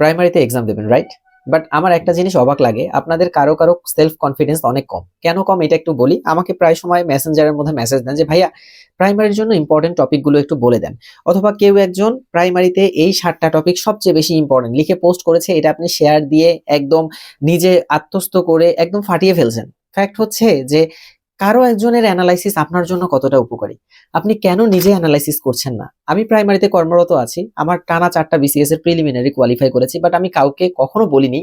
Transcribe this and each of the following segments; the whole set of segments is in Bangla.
প্রাইমারিতে এক্সাম দেবেন রাইট বাট আমার একটা জিনিস অবাক লাগে, আপনাদের কারও কারও সেলফ কনফিডেন্স অনেক কম। কেন কম এটা একটু বলি? আমাকে প্রায় সময় মেসেঞ্জারের মধ্যে মেসেজ দেন যে, ভাইয়া প্রাইমারির জন্য ইম্পর্টেন্ট টপিকগুলো একটু বলে দেন। অথবা কেউ একজন প্রাইমারিতে এই সাতটা টপিক সবচেয়ে বেশি ইম্পর্টেন্ট লিখে পোস্ট করেছে, এটা আপনি শেয়ার দিয়ে একদম নিজে আত্মস্থ করে একদম ফাটিয়ে ফেলছেন। ফ্যাক্ট হচ্ছে যে কারও একজনের অ্যানালাইসিস আপনার জন্য কতটা উপকারী? আপনি কেন নিজে অ্যানালাইসিস করছেন না? আমি প্রাইমারিতে কর্মরত আছি, আমার টানা চারটা বিসিএস এর প্রিলিমিনারি কোয়ালিফাই করেছি বাট আমি কাউকে কখনো বলিনি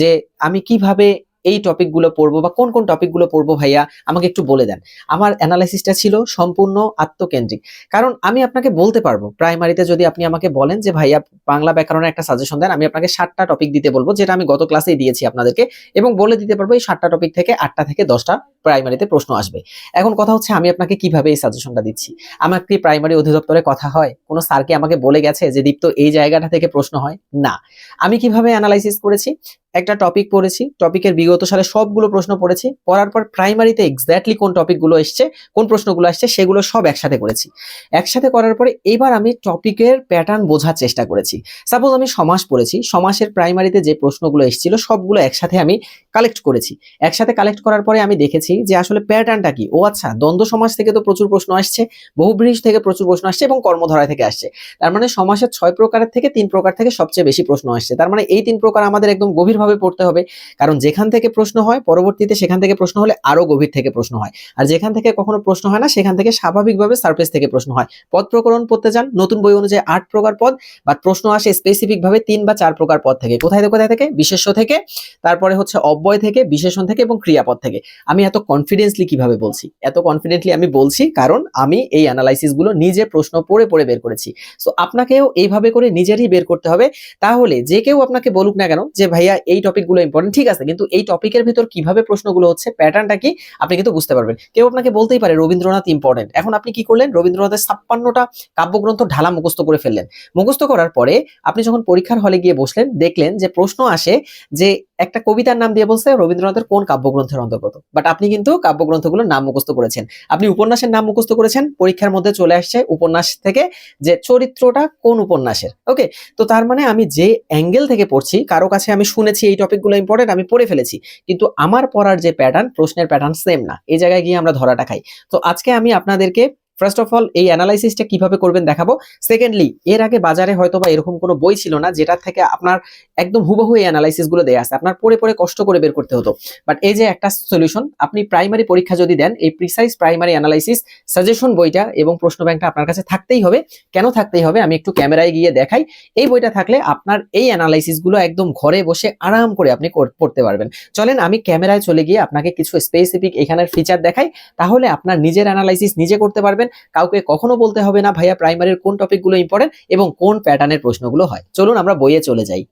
যে আমি কীভাবে এই টপিকগুলো পড়ব বা কোন কোন টপিকগুলো পড়ব ভাইয়া, আমাকে একটু বলে দেন। আমার অ্যানালাইসিসটা ছিল সম্পূর্ণ আত্মকেন্দ্রিক। কারণ আমি আপনাকে বলতে পারব প্রাইমারিতে যদি আপনি আমাকে বলেন যে ভাইয়া বাংলা ব্যাকরণের একটা সাজেশন দেন, আমি আপনাকে সাতটা টপিক দিতে বলব, যেটা আমি গত ক্লাসেই দিয়েছি আপনাদেরকে, এবং বলে দিতে পারব এই সাতটা টপিক থেকে আটটা থেকে দশটা প্রাইমারিতে প্রশ্ন আসবে। এখন কথা হচ্ছে আমি আপনাকে কীভাবে এই সাজেশনটা দিচ্ছি? আমার কি প্রাইমারি অধিদপ্তরে কথা হয়? কোনো স্যারকে আমাকে বলে গেছে যে, দীপ্ত, এই জায়গাটা থেকে প্রশ্ন হয়? না। আমি কীভাবে অ্যানালাইসিস করেছি? একটা টপিক পড়েছি টপিকের বিগত সালে সবগুলো প্রশ্ন পড়েছি, পড়ার পর প্রাইমারিতে এক্স্যাক্টলি কোন টপিকগুলো এসছে, কোন প্রশ্নগুলো আসছে, সেগুলো সব একসাথে করেছি। একসাথে করার পরে এবার আমি টপিকের প্যাটার্ন বোঝার চেষ্টা করেছি। সাপোজ আমি সমাস পড়েছি, সমাসের প্রাইমারিতে যে প্রশ্নগুলো এসেছিল, সবগুলো একসাথে আমি কালেক্ট করেছি। একসাথে কালেক্ট করার পরে আমি দেখেছি যে আসলে প্যাটার্নটা কি? ও আচ্ছা দ্বন্দ্ব সমাজ থেকে তো প্রচুর প্রশ্ন আসছে বহুব্রীজ থেকে প্রচুর প্রশ্ন আসছে এবং কর্মধারা থেকে আসছে। তার মানে সমাসের ছয় প্রকারের থেকে তিন প্রকার থেকে সবচেয়ে বেশি প্রশ্ন আসছে। তার মানে এই তিন প্রকার আমাদের একদম গভীরভাবে পড়তে হবে। কারণ যেখান থেকে প্রশ্ন হয়, পরবর্তীতে সেখান থেকে প্রশ্ন হলে আরও গভীর থেকে প্রশ্ন হয়। আর যেখান থেকে কখনো প্রশ্ন হয় না, সেখান থেকে স্বাভাবিকভাবে সারফেস থেকে প্রশ্ন হয়। পদ প্রকরণ পড়তে যান, নতুন বই অনুযায়ী আট প্রকার পদ, বা প্রশ্ন আসে স্পেসিফিকভাবে তিন বা চার প্রকার পদ থেকে। কোথায় কোথায় থেকে? বিশেষ্য থেকে, তারপরে হচ্ছে অব্যয় থেকে, বিশেষণ থেকে এবং ক্রিয়াপদ থেকে। আমি এত কনফিডেন্সলি কীভাবে বলছি? এত কনফিডেন্টলি আমি বলছি কারণ আমি এই অ্যানালাইসিসগুলো নিজে প্রশ্ন পড়ে পড়ে বের করেছি। সো আপনাকেও এইভাবে করে নিজেরই বের করতে হবে। তাহলে যে কেউ আপনাকে বলুক না কেন যে, ভাইয়া, এই টপিকগুলো ইম্পর্টেন্ট ঠিক আছে, কিন্তু এই টপিকের ভিতর কীভাবে প্রশ্নগুলো হচ্ছে প্যাটার্নটা কি? আপনি কিন্তু বুঝতে পারবেন। কেউ আপনাকে বলতেই পারে, রবীন্দ্রনাথ ইম্পর্টেন্ট এখন আপনি কি করলেন? রবীন্দ্রনাথের ছাপ্পান্নটা কাব্যগ্রন্থ ঢালা মুখস্থ করে ফেললেন। মুখস্থ করার পরে আপনি যখন পরীক্ষার হলে গিয়ে বসলেন, দেখলেন যে প্রশ্ন আসে যে একটা কবিতার নাম দিয়ে বলছে, রবীন্দ্রনাথের কোন কাব্যগ্রন্থের অন্তর্গত? বাট আপনি কিন্তু কাব্যগ্রন্থগুলোর নাম মুখস্থ করেছেন। আপনি উপন্যাসের নাম মুখস্থ করেছেন, পরীক্ষার মধ্যে চলে আসছে উপন্যাস থেকে যে চরিত্রটা কোন উপন্যাসের। ওকে তো তার মানে আমি যে অ্যাঙ্গেল থেকে পড়ছি, কারও কাছে আমি শুনেছি এই টপিকগুলো ইম্পর্টেন্ট আমি পড়ে ফেলেছি। কিন্তু আমার পড়ার যে প্যাটার্ন প্রশ্নের প্যাটার্ন সেম না। এই জায়গায় গিয়ে আমরা ধরাটা খাই। তো আজকে আমি আপনাদেরকে ফার্স্ট অফ অল এই অ্যানালাইসিসটা কীভাবে করবেন দেখাবো। সেকেন্ডলি এর আগে বাজারে হয়তো বা এরকম কোনো বই ছিল না, যেটা থেকে আপনার একদম হুবহু এই অ্যানালাইসিসগুলো দেওয়া আছে। আপনার পরে পরে কষ্ট করে বের করতে হতো। বাট এই যে একটা সলিউশন আপনি প্রাইমারি পরীক্ষা যদি দেন, এই প্রিসাইজ প্রাইমারি অ্যানালাইসিস সাজেশন বইটা এবং প্রশ্ন ব্যাংকটা আপনার কাছে থাকতেই হবে। কেন থাকতেই হবে? আমি একটু ক্যামেরায় গিয়ে দেখাই। এই বইটা থাকলে আপনার এই অ্যানালাইসিসগুলো একদম ঘরে বসে আরাম করে আপনি পড়তে পারবেন। চলেন আমি ক্যামেরায় চলে গিয়ে আপনাকে কিছু স্পেসিফিক এখানের ফিচার দেখাই। তাহলে আপনার নিজের অ্যানালাইসিস নিজে করতে পারবেন। কাউকে কখনো বলতে হবে না, ভাইয়া প্রাইমারির কোন টপিকগুলো ইম্পর্টেন্ট এবং কোন প্যাটার্নের প্রশ্নগুলো হয়। চলুন আমরা বইয়ে চলে যাই।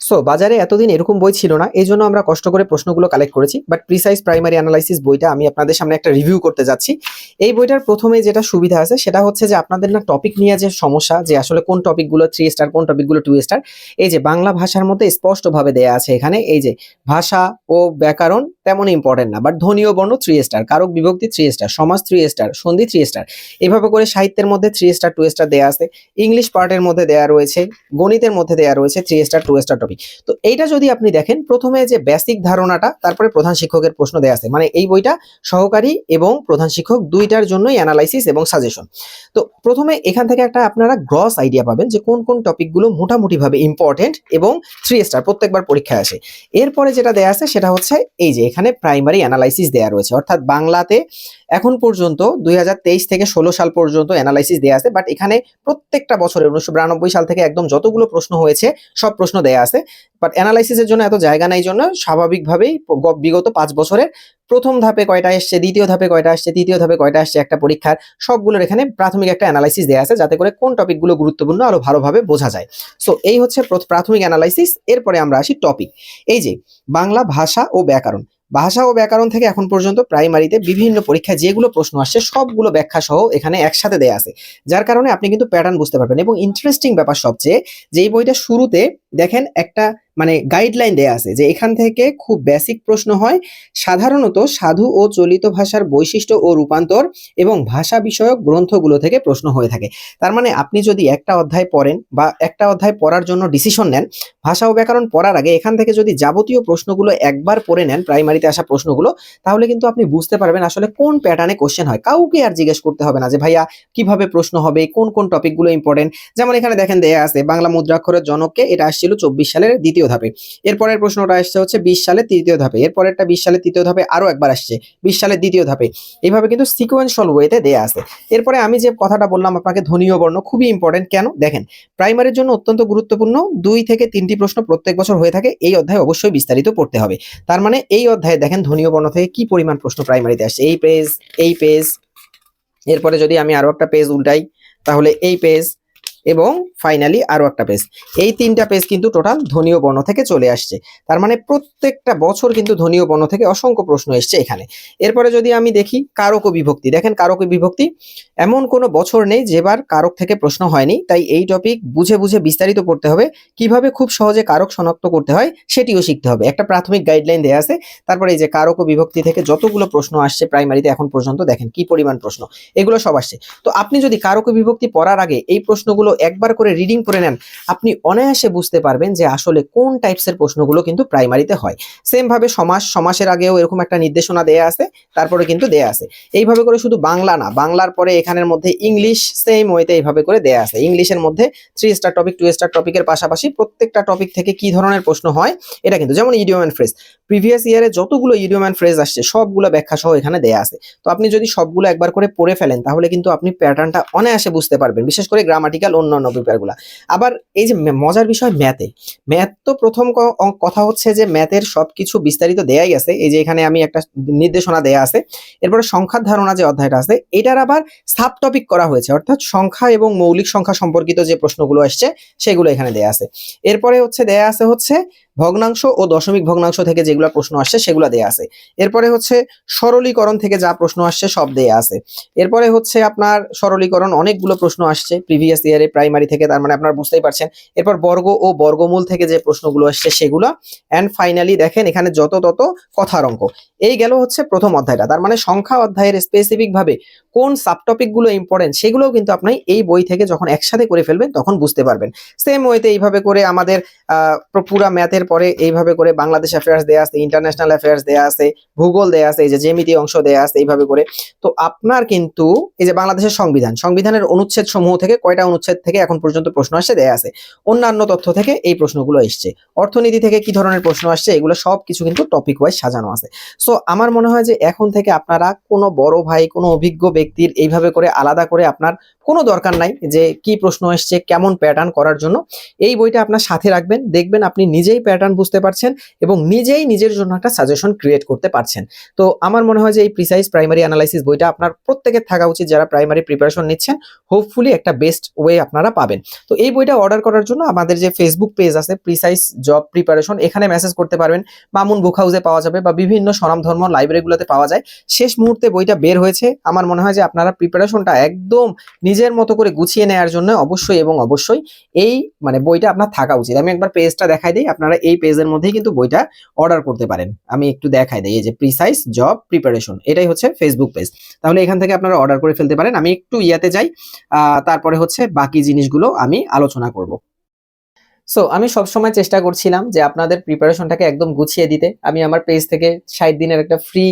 সো বাজারে এতদিন এরকম বই ছিল না এই জন্য আমরা কষ্ট করে প্রশ্নগুলো কালেক্ট করেছি বাট প্রিসাইজ প্রাইমারি অ্যানালাইসিস বইটা আমি আপনাদের সামনে একটা রিভিউ করতে যাচ্ছি। এই বইটার প্রথমে যেটা সুবিধা আছে, সেটা হচ্ছে যে আপনাদের না টপিক নিয়ে যে সমস্যা, যে আসলে কোন টপিকগুলো থ্রি স্টার কোন টপিকগুলো টু স্টার এই যে বাংলা ভাষার মধ্যে স্পষ্টভাবে দেয়া আছে এখানে, এই যে ভাষা ও ব্যাকরণ তেমন ইম্পর্টেন্ট না বাট ধ্বনীয় বর্ণ থ্রি স্টার কারক বিভক্তি থ্রি স্টার সমাজ থ্রি স্টার সন্ধি থ্রি স্টার এভাবে করে সাহিত্যের মধ্যে থ্রি স্টার টু স্টার দেয়া আছে, ইংলিশ পার্টের মধ্যে দেয়া রয়েছে, গণিতের মধ্যে দেয়া রয়েছে three star two star topic তো এইটা যদি আপনি দেখেন, প্রথমে যে বেসিক ধারণাটা, তারপরে প্রধান শিক্ষকের প্রশ্ন দেয়া আছে। মানে এই বইটা সহকারী এবং প্রধান শিক্ষক দুইটার জন্যই অ্যানালাইসিস এবং সাজেশন তো প্রথমে এখান থেকে একটা আপনারা গ্রস আইডিয়া পাবেন যে কোন কোন টপিকগুলো মোটামুটিভাবে ইম্পর্টেন্ট এবং থ্রি স্টার প্রত্যেকবার পরীক্ষায় আসে। এরপরে যেটা দেয়া আছে, সেটা হচ্ছে এই যে এখানে প্রাইমারি অ্যানালাইসিস দেয়া রয়েছে। অর্থাৎ বাংলাতে এখন পর্যন্ত দুই হাজার তেইশ থেকে ষোলো সাল পর্যন্ত অ্যানালাইসিস দেয়া আছে বাট এখানে প্রত্যেকটা বছরে উনিশশো বিরানব্বই সাল থেকে একদম যতগুলো প্রশ্ন হয়েছে, সব প্রশ্ন দেয়া আছে। বাট অ্যানালাইসিসের জন্য এত জায়গা নাই জন্য স্বাভাবিকভাবেই বিগত পাঁচ বছরের প্রথম ধাপে কয়টা এসছে, দ্বিতীয় ধাপে কয়টা আসছে, তৃতীয় ধাপে কয়টা আসছে, একটা পরীক্ষার সবগুলোর এখানে প্রাথমিক একটা অ্যানালাইসিস দেওয়া আছে যাতে করে কোন টপিকগুলো গুরুত্বপূর্ণ আরও ভালোভাবে বোঝা যায়। সো এই হচ্ছে প্র- প্রাথমিক অ্যানালাইসিস এরপরে আমরা আসি টপিক এই যে, বাংলা ভাষা ও ব্যাকরণ। ভাষা ও ব্যাকরণ থেকে এখন পর্যন্ত প্রাইমারিতে বিভিন্ন পরীক্ষায় যেগুলো প্রশ্ন আসছে, সবগুলো ব্যাখ্যা সহ এখানে একসাথে দেয়া আছে। যার কারণে আপনি কিন্তু প্যাটার্ন বুঝতে পারবেন এবং ইন্টারেস্টিং ব্যাপার সবচেয়ে যে এই বইটা শুরুতে দেখেন একটা মানে গাইডলাইন দেয়া আছে যে এখান থেকে খুব বেসিক প্রশ্ন হয়, সাধারণত সাধু ও চলিত ভাষার বৈশিষ্ট্য ও রূপান্তর এবং ভাষা বিষয়ক গ্রন্থগুলো থেকে প্রশ্ন হয়ে থাকে। তার মানে আপনি যদি একটা অধ্যায় পড়েন বা একটা অধ্যায় পড়ার জন্য ডিসিশন নেন, ভাষা ও ব্যাকরণ পড়ার আগে এখান থেকে যদি যাবতীয় প্রশ্নগুলো একবার পড়ে নেন প্রাইমারিতে আসা প্রশ্নগুলো, তাহলে কিন্তু আপনি বুঝতে পারবেন আসলে কোন প্যাটার্নে কোশ্চেন হয়। কাউকে আর জিজ্ঞেস করতে হবে না যে, ভাইয়া, কীভাবে প্রশ্ন হবে? কোন কোন টপিকগুলো ইম্পর্টেন্ট যেমন এখানে দেখেন দেয়া আছে, বাংলা মুদ্রাক্ষরের জনককে এটা আসছিল চব্বিশ সালের দ্বিতীয় ধাপে। এরপরের প্রশ্নটা আসছে হচ্ছে বিশ সালে তৃতীয় ধাপে। এরপরেরটা বিশ সালে তৃতীয় ধাপে আরও একবার আসছে। বিশ সালের দ্বিতীয় ধাপে। এইভাবে কিন্তু সিকোয়েন্সিয়াল ওয়েতে দেয়া আছে। এরপরে আমি যে কথাটা বললাম আপনাকে ধনীয় বর্ণ খুবই ইম্পর্টেন্ট কেন? দেখেন প্রাইমারির জন্য অত্যন্ত গুরুত্বপূর্ণ দুই থেকে তিনটি প্রশ্ন প্রত্যেক বছর হয়ে থাকে। এই অধ্যায় অবশ্যই বিস্তারিত পড়তে হবে। তার মানে এই অধ্যায়ে দেখেন ধনীয় বর্ণ থেকে কি পরিমাণ প্রশ্ন প্রাইমারিতে আসছে। এই পেজ এই পেজ এরপরে যদি আমি আরও একটা পেজ উল্টাই, তাহলে এই পেজ এবং ফাইনালি আরও একটা পেজ এই তিনটা পেজ কিন্তু টোটাল ধনীয় বর্ণ থেকে চলে আসছে। তার মানে প্রত্যেকটা বছর কিন্তু ধনীয় বর্ণ থেকে অসংখ্য প্রশ্ন এসছে এখানে। এরপরে যদি আমি দেখি কারক বিভক্তি, দেখেন কারক বিভক্তি, এমন কোনো বছর নেই যেবার কারক থেকে প্রশ্ন হয়নি, তাই এই টপিক বুঝে বুঝে বিস্তারিত পড়তে হবে, কীভাবে খুব সহজে কারক শনাক্ত করতে হয় সেটিও শিখতে হবে। একটা প্রাথমিক গাইডলাইন দেওয়া আছে, তারপরে এই যে কারক বিভক্তি থেকে যতগুলো প্রশ্ন আসছে প্রাইমারিতে এখন পর্যন্ত দেখেন কি পরিমাণ প্রশ্ন, এগুলো সব আসছে। তো আপনি যদি কারক বিভক্তি পড়ার আগে এই প্রশ্নগুলো একবার করে রিডিং করে নেন, আপনি অনায়াসে বুঝতে পারবেন যে আসলে কোন টাইপসের প্রশ্নগুলো কিন্তু প্রাইমারিতে হয়। সেম ভাবে সমাস, সমাসের আগেও এরকম একটা নির্দেশনা দেয়া আছে, তারপরে কিন্তু দেয়া আছে। এইভাবে করে শুধু বাংলা না, বাংলার পরে এখানের মধ্যে ইংলিশ সেম ওয়েতে এইভাবে করে দেয়া আছে। ইংলিশের মধ্যে three star topic two star টপিকের পাশাপাশি প্রত্যেকটা টপিক থেকে কি ধরনের প্রশ্ন হয়, এটা কিন্তু যেমন ইডিওম অ্যান্ড ফ্রেজ প্রিভিয়াস ইয়ারে যতগুলো ইডিওম অ্যান্ড ফ্রেজ আসছে, সবগুলো ব্যাখ্যা সহ এখানে দেয়া আছে। তো আপনি যদি সবগুলো একবার করে পড়ে ফেলেন, তাহলে কিন্তু আপনি প্যাটার্নটা অনায়াসে বুঝতে পারবেন। বিশেষ করে গ্রামাটিক্যাল অন্যান্য পেপারগুলো আবার এই যে মজার বিষয় ম্যাথে। ম্যাথ তো প্রথম কথা হচ্ছে যে ম্যাথের সব কিছু বিস্তারিত দেয়াই আছে। এই যে এখানে আমি একটা নির্দেশনা দেয়া আছে। এরপরে সংখ্যার ধারণা যে অধ্যায়টা আছে, এটার আবার সাব টপিক করা হয়েছে। অর্থাৎ সংখ্যা এবং মৌলিক সংখ্যা সম্পর্কিত যে প্রশ্নগুলো আসছে, সেগুলো এখানে দেয়া আছে। এরপরে হচ্ছে দেয়া আছে হচ্ছে ভগ্নাংশ ও দশমিক ভগ্নাংশ থেকে যেগুলো প্রশ্ন আসছে সেগুলো দেয়া আছে। এরপরে হচ্ছে সরলীকরণ থেকে যা প্রশ্ন আসছে সব দেয়া আছে। এরপরে হচ্ছে আপনার সরলীকরণ অনেকগুলো প্রশ্ন আসছে প্রিভিয়াস ইয়ারে প্রাইমারি থেকে, তার মানে আপনারা বুঝতেই পারছেন। এরপর বর্গ ও বর্গমূল থেকে যে প্রশ্নগুলো আসছে সেগুলো। অ্যান্ড ফাইনালি দেখেন এখানে যত তত কথার অঙ্ক। এই গেল হচ্ছে প্রথম অধ্যায়টা। তার মানে সংখ্যা অধ্যায়ের স্পেসিফিকভাবে কোন সাবটপিকগুলো ইম্পর্টেন্ট সেগুলোও কিন্তু আপনি এই বই থেকে যখন একসাথে করে ফেলবেন তখন বুঝতে পারবেন। সেম ওয়েতে এইভাবে করে আমাদের পুরা ম্যাথের পরে এইভাবে করে বাংলাদেশ অ্যাফেয়ার্স দেয়া আছে ইন্টারন্যাশনাল অ্যাফেয়ার্স দেয়া আছে, ভূগোল দেয়া আছে, এই যে জেমিতি অংশ দেয়া আছে, এইভাবে করে। তো আপনার কিন্তু এই যে বাংলাদেশের সংবিধান, সংবিধানের অনুচ্ছেদ সমূহ থেকে কয়টা অনুচ্ছেদ থেকে এখন পর্যন্ত প্রশ্ন আসছে দেয়া আছে। অন্যান্য তথ্য থেকে এই প্রশ্নগুলো এসছে। অর্থনীতি থেকে কি ধরনের প্রশ্ন আসছে, এগুলো সব কিছু কিন্তু টপিক ওয়াইজ সাজানো আছে। সো আমার মনে হয় যে এখন থেকে আপনারা কোনো বড় ভাই, কোনো অভিজ্ঞ ব্যক্তির এইভাবে করে আলাদা করে আপনার কোনো দরকার নাই যে কি প্রশ্ন এসছে, কেমন প্যাটার্ন করার জন্য। এই বইটা আপনার সাথে রাখবেন, দেখবেন আপনি নিজেই প্যাটার্ন বুঝতে পারছেন এবং নিজেই নিজের জন্য একটা সাজেশন ক্রিয়েট করতে পারছেন। তো আমার মনে হয় যে এই প্রিসাইজ প্রাইমারি অ্যানালাইসিস বইটা আপনার প্রত্যেকের থাকা উচিত যারা প্রাইমারি প্রিপারেশন নিচ্ছেন হোপফুলি একটা বেস্ট ওয়ে আপনারা পাবেন। তো এই বইটা অর্ডার করার জন্য আমাদের যে ফেসবুক পেজ আছে প্রিসাইজ জব প্রিপারেশন এখানে মেসেজ করতে পারবেন, মামুন বুক হাউসে পাওয়া যাবে বা বিভিন্ন স্বনামধর্ম লাইব্রেরিগুলোতে পাওয়া যায়। শেষ মুহূর্তে বইটা বের হয়েছে, আমার মনে হয় যে আপনারা প্রিপারেশনটা একদম নিজের মতো করে গুছিয়ে নেওয়ার জন্য অবশ্যই এবং অবশ্যই এই মানে বইটা আপনার থাকা উচিত। আমি একবার পেজটা দেখাই দিই, আপনারা এই পেজের মধ্যেই কিন্তু বইটা অর্ডার করতে পারেন। আমি একটু দেখাই দিই, এই যে প্রিসাইজ জব প্রিপারেশন এটাই হচ্ছে ফেসবুক পেজ তাহলে এখান থেকে আপনারা অর্ডার করে ফেলতে পারেন। আমি একটু ইয়াতে যাই তারপরে হচ্ছে বাকি জিনিসগুলো আমি আলোচনা করব। সো আমি সবসময় চেষ্টা করছিলাম যে আপনাদের প্রিপারেশনটাকে একদম গুছিয়ে দিতে। আমি আমার পেজ থেকে ষাট দিনের একটা ফ্রি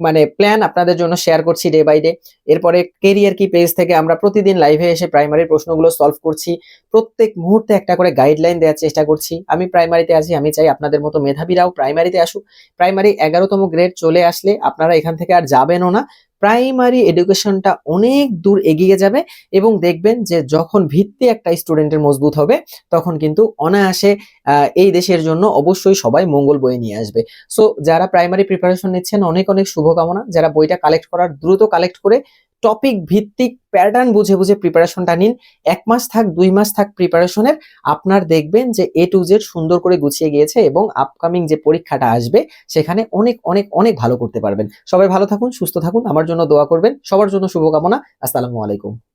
মানে প্ল্যান আপনাদের জন্য শেয়ার করছি ডে বাই ডে এরপরে কেরিয়ার কি পেজ থেকে আমরা প্রতিদিন লাইভে এসে প্রাইমারি প্রশ্নগুলো সলভ করছি। প্রত্যেক মুহূর্তে একটা করে গাইডলাইন দেওয়ার চেষ্টা করছি। আমি প্রাইমারিতে আছি, আমি চাই আপনাদের মতো মেধাবীরাও প্রাইমারিতে আসুক। প্রাইমারি এগারোতম গ্রেড চলে আসলে আপনারা এখান থেকে আর যাবেনও না। প্রাইমারি এডুকেশনটা অনেক দূর এগিয়ে যাবে এবং দেখবেন যে যখন ভিত্তি একটা স্টুডেন্টের মজবুত হবে, তখন কিন্তু অনায়াসে এই দেশের জন্য অবশ্যই সবাই মঙ্গল বয়ে নিয়ে আসবে। সো যারা প্রাইমারি প্রিপারেশন নিচ্ছেন, অনেক অনেক শুভকামনা। যারা বইটা কালেক্ট করার, দ্রুত কালেক্ট করে টপিক ভিত্তিক প্যাটার্ন বুঝে বুঝে প্রিপারেশনটা নিন। এক মাস থাক, দুই মাস থাক প্রিপারেশনের আপনার দেখবেন যে এ টু জেড সুন্দর করে গুছিয়ে গিয়েছে এবং আপকামিং যে পরীক্ষাটা আসবে, সেখানে অনেক অনেক অনেক ভালো করতে পারবেন। সবাই ভালো থাকুন, সুস্থ থাকুন। আমার জন্য দোয়া করবেন। সবার জন্য শুভকামনা। আসসালামু আলাইকুম।